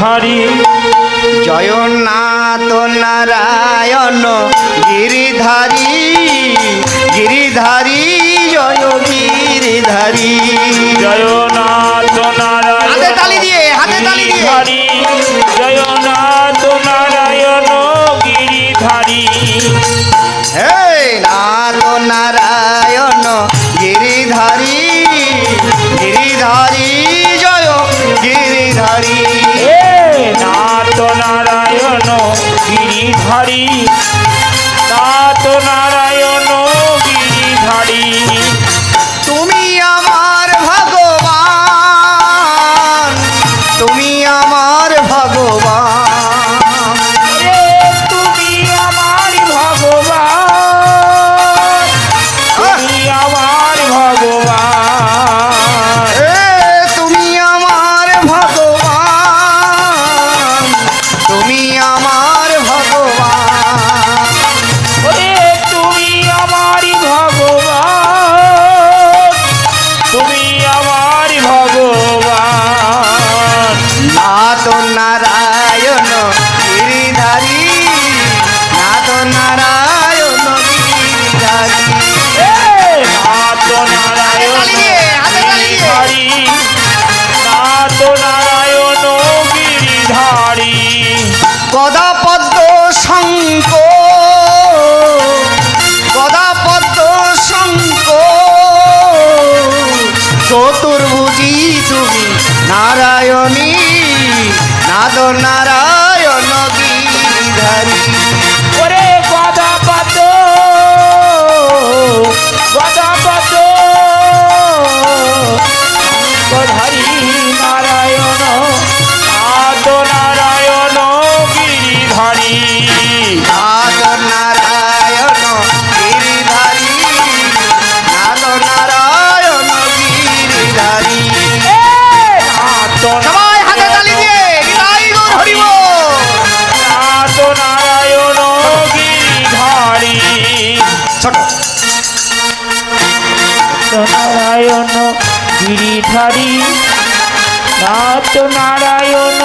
হরি জয়নাথ নারায়ণ গিরিধারি গিরিধারি জয় গিরিধারি। জয়নাথ নারায়ণ হাতে তালি দিয়ে হাতে তালি দিয়ে। জয়নাথ নারায়ণ গিরিধারী। হারি তা তো না গদা পদ্ম শঙ্ক গদা পদ্ম শঙ্ক চতুর্ভুজি তুমি নারায়ণী নাদ নারায়ণ গিধারী। ওরে গদা পদ্ম গদা যোগীধারী ছোট। নারায়ণ গিরিধারী নাথ নারায়ণ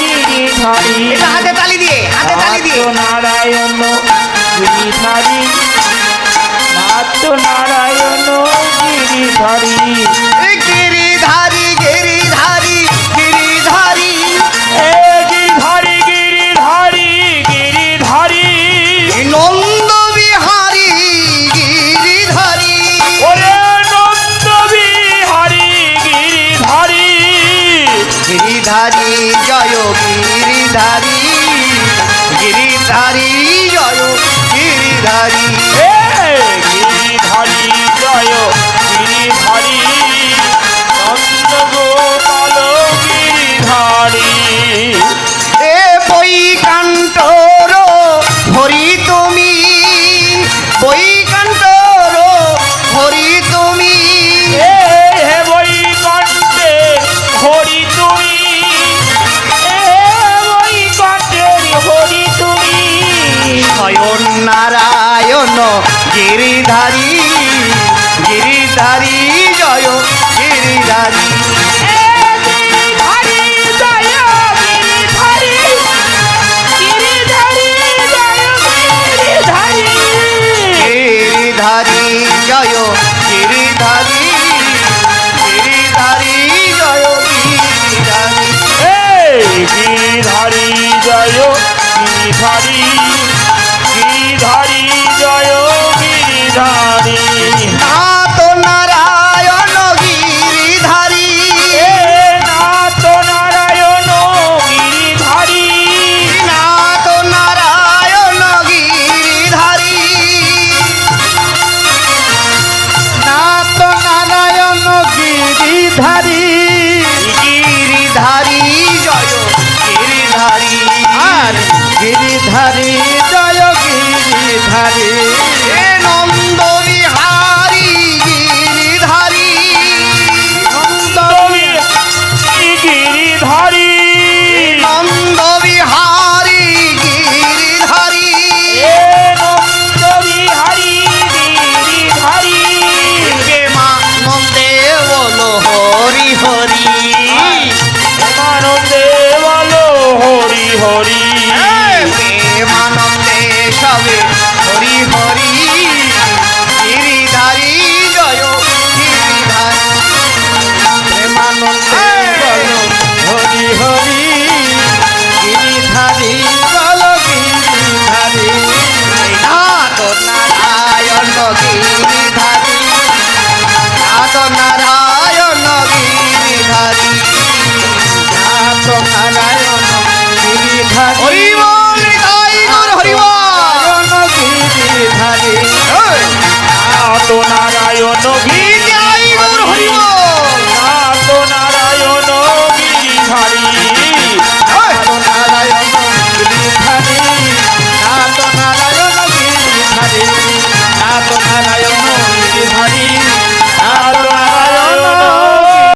গিরিধারী হাতে নারায়ণ গিরিধারী নাথ নারায়ণ গিরিধারী। তুমি। ওই কণ্ঠের হরি তুমি। নয়ন নারায়ণ গিরিধারী গিরিধারী। জয় গিরিধারী ধারী জয় বিহারি গিধারি জয় গিরিধারী।